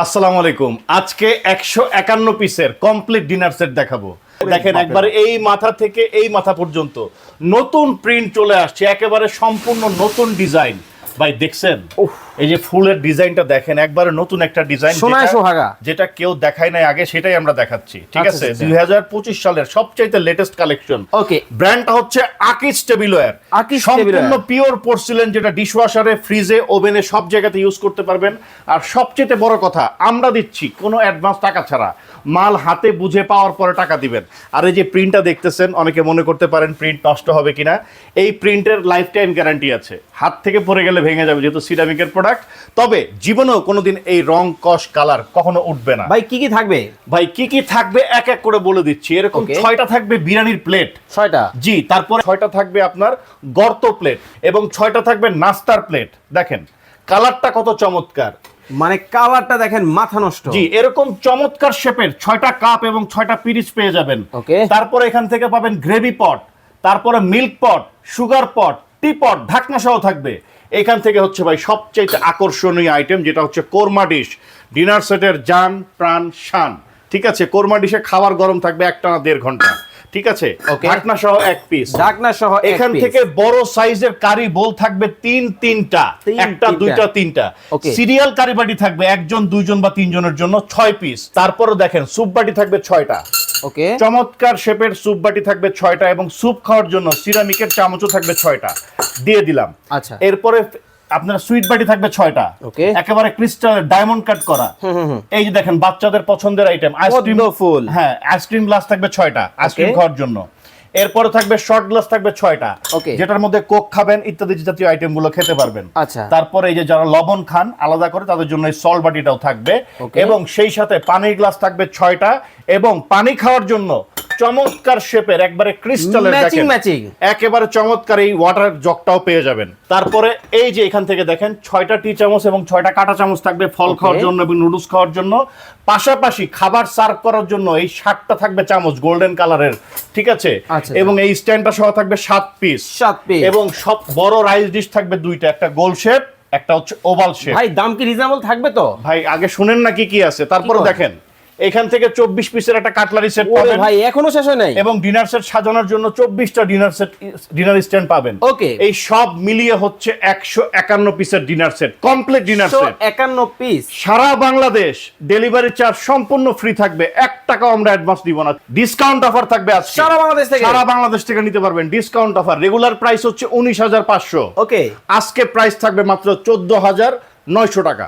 আসসালামু আলাইকুম। আজকে একশো একান্ন পিসের কমপ্লিট ডিনার সেট দেখাবো। দেখেন একবারে এই মাথা থেকে এই মাথা পর্যন্ত নতুন প্রিন্ট চলে আসছে একেবারে সম্পূর্ণ নতুন ডিজাইন ভাই দেখছেন? এই যে ফুলের ডিজাইনটা দেখেন একবারে নতুন একটা ডিজাইন সোনায় সোহাগা। যেটা কেউ দেখায় নাই আগে সেটাই আমরা দেখাচ্ছি ঠিক আচ্ছা, আছে? আচ্ছা। দুই হাজার পঁচিশ সালের সবচাইতে লেটেস্ট কালেকশন Okay. ব্র্যান্ডটা হচ্ছে আকিস টেবিলওয়্যার আকিস সম্পূর্ণ পিওর পোর্সিলেন যেটা ডিশওয়াশারে ফ্রিজে ওভেনে সব জায়গাতে ইউজ করতে পারবেন। আর সবচেয়ে বড় কথা আমরা দিচ্ছি কোনো অ্যাডভান্স টাকা ছাড়া। মাল হাতে বুঝে পাওয়ার পরে টাকা দিবেন। আর এই যে প্রিন্টটা দেখতেছেন অনেকে মনে করতে পারেন প্রিন্ট নষ্ট হবে কিনা। এই প্রিন্টের লাইফ টাইম গ্যারান্টি আছে। হাত থেকে পড়ে গেলে ভেঙে যাবে যেহেতু সিরামিকের প্রোডাক্ট তবে জীবনেও কোনোদিন এই রং কস কালার কখনো উঠবে না। ভাই কি কি থাকবে? ভাই কি কি থাকবে এক এক করে বলে দিচ্ছি। এরকম ছয়টা থাকবে বিরিয়ানির প্লেট ছয়টা? জি তারপরে ছয়টা থাকবে আপনার গর্ত প্লেট এবং ছয়টা থাকবে নাস্তার প্লেট দেখেন কালারটা কত চমৎকার। মানে কালারটা দেখেন মাথা নষ্ট। জি এরকম চমৎকার শেপের ছয়টা কাপ এবং ছয়টা পিরিচ পেয়ে যাবেন। Okay. তারপরে এখান থেকে পাবেন গ্রেভি পট তারপরে মিল্ক পট সুগার পট টি পট ঢাকনা সহ থাকবে। এখান থেকে হচ্ছে ভাই সবচেয়ে আকর্ষণীয় আইটেম যেটা হচ্ছে কোরমা ডিশ ডিনার সেটের জান প্রাণ শান। ঠিক আছে? কোরমা ডিশে খাবার গরম থাকবে একটা না দেড় ঘণ্টা। ঠিক আছে? ঢাকনা সহ এক পিস ঢাকনা সহ এখান থেকে বড় সাইজের কারি বোল থাকবে তিন তিনটা। একটা দুইটা তিনটা। সিরিয়াল কারি বাটি থাকবে একজন দুইজন বা তিনজনের জন্য ছয় পিস তারপরে দেখেন স্যুপ বাটি থাকবে ছয়টা। ওকে চমৎকার শেপের স্যুপ বাটি থাকবে ছয়টা এবং স্যুপ খাওয়ার জন্য সিরামিকের চামচও থাকবে ছয়টা। দিয়ে দিলাম। আচ্ছা। এরপরে আপনার সুইট বাটি থাকবে ছয়টা। একেবারে ক্রিস্টাল ডায়মন্ড কাট করা। এই যে দেখেন বাচ্চাদের পছন্দের আইটেম আইসক্রিম ফুল। হ্যাঁ আইসক্রিম গ্লাস থাকবে ছয়টা আইসক্রিম. খাওয়ার জন্য। এরপরে থাকবে শর্ট গ্লাস থাকবে ছয়টা. যেটার মধ্যে কোক খাবেন ইত্যাদি জাতীয় আইটেমগুলো খেতে পারবেন। আচ্ছা। তারপরে এই যে যারা লবণ খান আলাদা করে তাদের জন্য এই সল বাটিটাও থাকবে। এবং সেই সাথে পানির গ্লাস থাকবে ছয়টা। এবং পানি খাওয়ার জন্য চমৎকার শেপের একবারে ক্রিস্টালের দেখেন matching। একেবারে চমৎকার এই ওয়াটার জগটাও পেয়ে যাবেন। তারপরে এই যে এখান থেকে দেখেন ছয়টা টি চামচ এবং ছয়টা কাঁটা চামচ থাকবে ফল খাওয়ার জন্য এবং নুডলস খাওয়ার জন্য। পাশাপাশি খাবার সার্ভ করার জন্য এই সাতটা থাকবে চামচ গোল্ডেন কালারের ঠিক আছে? আচ্ছা। এবং এই স্ট্যান্ডটা সহ থাকবে সাত পিস সাত পিস এবং সব বড় রাইস ডিশ থাকবে দুইটা একটা গোল শেপ একটা হচ্ছে ওভাল শেপ ভাই দাম কি রিজনেবল থাকবে তো? ভাই আগে শুনেন না কি কি আছে তারপরে দেখেন। এখান থেকে চব্বিশ পিসের একটা কাটলারি সেট পাবেন। ভাই এখনও শেষ হয় নাই? এবং ডিনার সেট সাজানোর জন্য চব্বিশটা ডিনার সেট ডিনার স্ট্যান্ড পাবেন। Okay. এই সব মিলিয়ে হচ্ছে একশো একান্ন পিসের dinner set complete dinner set একান্ন পিস সারা বাংলাদেশ ডেলিভারি চার্জ সম্পূর্ণ ফ্রি থাকবে। এক টাকাও আমরা অ্যাডভান্স দিব না। ডিসকাউন্ট অফার থাকবে আজকে। সারা বাংলাদেশ থেকে? সারা বাংলাদেশ থেকে নিতে পারবেন। ডিসকাউন্ট অফার রেগুলার প্রাইস হচ্ছে উনিশ হাজার পাঁচশো। ওকে। আজকে প্রাইস থাকবে মাত্র চোদ্দ হাজার নয়শো টাকা।